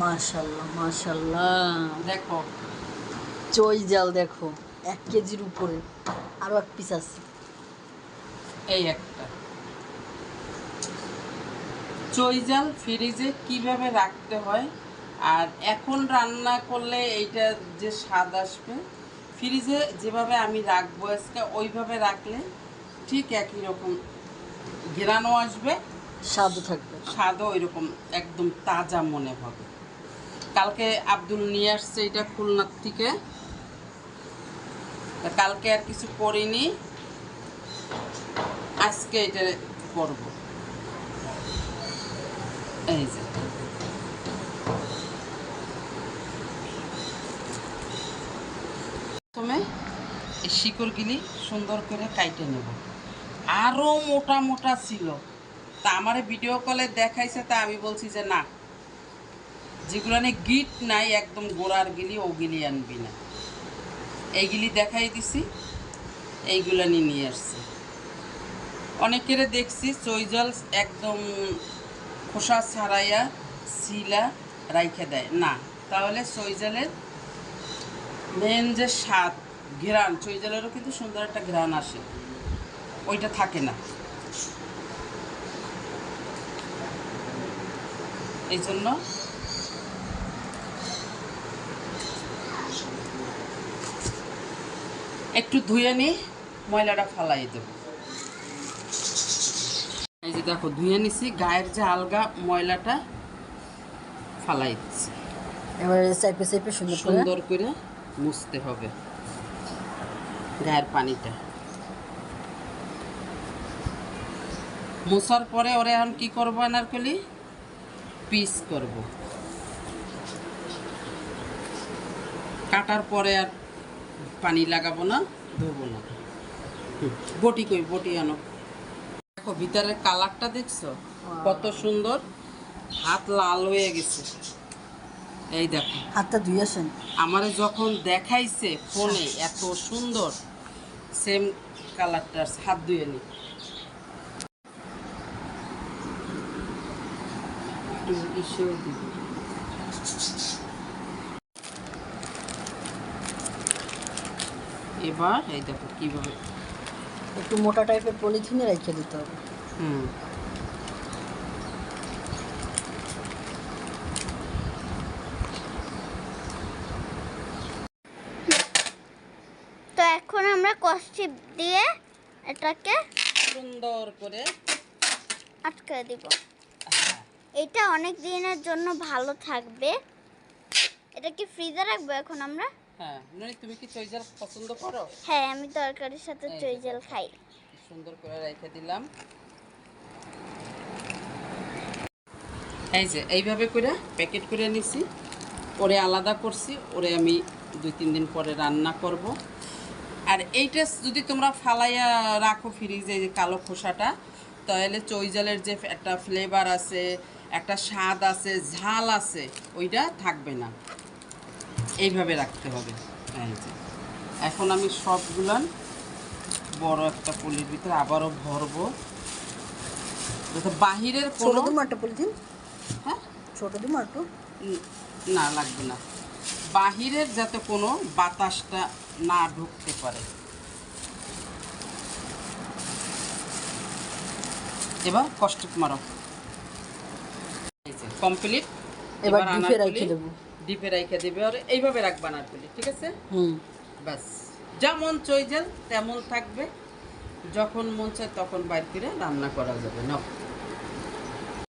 মাশাল্লাহ মাশাল্লাহ। দেখো চই জাল দেখো এক কেজির উপরে আরও এক পিস আছে। এই একটা। চইজাল ফ্রিজে কীভাবে রাখতে হয় আর এখন রান্না করলে এইটা যে স্বাদ আসবে ফ্রিজে যেভাবে আমি রাখব আজকে ওইভাবে রাখলে ঠিক একই রকম ঘেরানো আসবে। স্বাদও থাকবে। স্বাদও ওইরকম একদম তাজা মনে হবে। কালকে আব্দুল নিয়ে আসছে এটা খুলনার থেকে। কালকে আর কিছু করিনি। আজকে এটা করব। এই যে। প্রথমে এই শিকড়গুলি সুন্দর করে কাইটে নেব। আরও মোটা মোটা ছিল। তা আমার ভিডিও কলে দেখাইছে, তা আমি বলছি যে না যেগুলো গিট নাই, একদম গোড়ার গিলি ওগুলি আনবি না। এইগুলি দেখাই দিছি, এইগুলো নিয়ে আসছি। অনেকের দেখছি চৈজল একদম খোসা ছাড়াইয়া শিলা রাইখে দেয়। না, তাহলে চৈজলের মেন যে স্বাদ, ঘ্রাণ, চৈজলেরও কিন্তু সুন্দর একটা ঘ্রাণ আসে। ওইটা থাকে না। এই জন্য একটু ধুয়ে নিই ময়লাটা ফালাই দেব। এই যে দেখো ধুয়ে নিছি গায়ের যে আলগা ময়লাটা ফালাই দিচ্ছি এবারে চাইপে চাইপে সুন্দর সুন্দর করে মুছতে হবে গায়ের পানিটা। মোছার পরে ওরে এখন কি করব আনারকলি পিস করব। কাটার পরে আর পানি লাগাবো না ধোবো না। বটি কই বটি আনো। দেখো ভিতরের কালারটা দেখছ? কত সুন্দর। হাত লাল হয়ে গেছে। এই দেখো। হাতটা ধুই আসেন। আমারে যখন দেখাইছে ফোনে এত সুন্দর। সেম কালারটার হাত ধুয়ে নি। একটু দিব। এবার এই দেখো কীভাবে একটু মোটা টাইপের পলিথিনে রেখে দিতে হবে। হুম। তো এখন আমরা কষ্টিপ দিয়ে এটাকে সুন্দর করে আটকে দিব। হ্যাঁ, এটা অনেক দিনের জন্য ভালো থাকবে। এটা কি ফ্রিজে রাখব এখন আমরা? হ্যাঁ ননি তুমি কি চৈজাল পছন্দ করো? হ্যাঁ আমি তরকারির সাথে চৈজল খাই। সুন্দর করে রেখে দিলাম। এই যে এইভাবে করে প্যাকেট করে নিছি। ওরে আলাদা করছি ওরে আমি দুই তিন দিন পরে রান্না করব। আর এইটা যদি তোমরা ফালাইয়া রাখো ফ্রিজে যে কালো খোসাটা তাহলে চৈজালের যে একটা ফ্লেভার আছে একটা স্বাদ আছে ঝাল আছে ওইটা থাকবে না। এইভাবে রাখতে হবে। এই যে। এখন আমি সবগুলান বড় একটা পলির ভিতরে আবারও ভরবো। যাতে বাহিরের ছোট কোনো দিমো একটা পলিথিন। হ্যাঁ? ছোট দিমো একটু উম, না লাগবে না। বাহিরের যাতে কোনো বাতাসটা না ঢুকতে পারে। এবার কষ্ট মারো। কমপ্লিট এবার ডিপে রেখে দেবো। ডিপে রাইখে দেবে আর এইভাবে রাখবা নারকলি ঠিক আছে? হুম। ব্যাস। যেমন চইজেল তেমন থাকবে। যখন মন চায় তখন বাইর রান্না করা যাবে। নাও।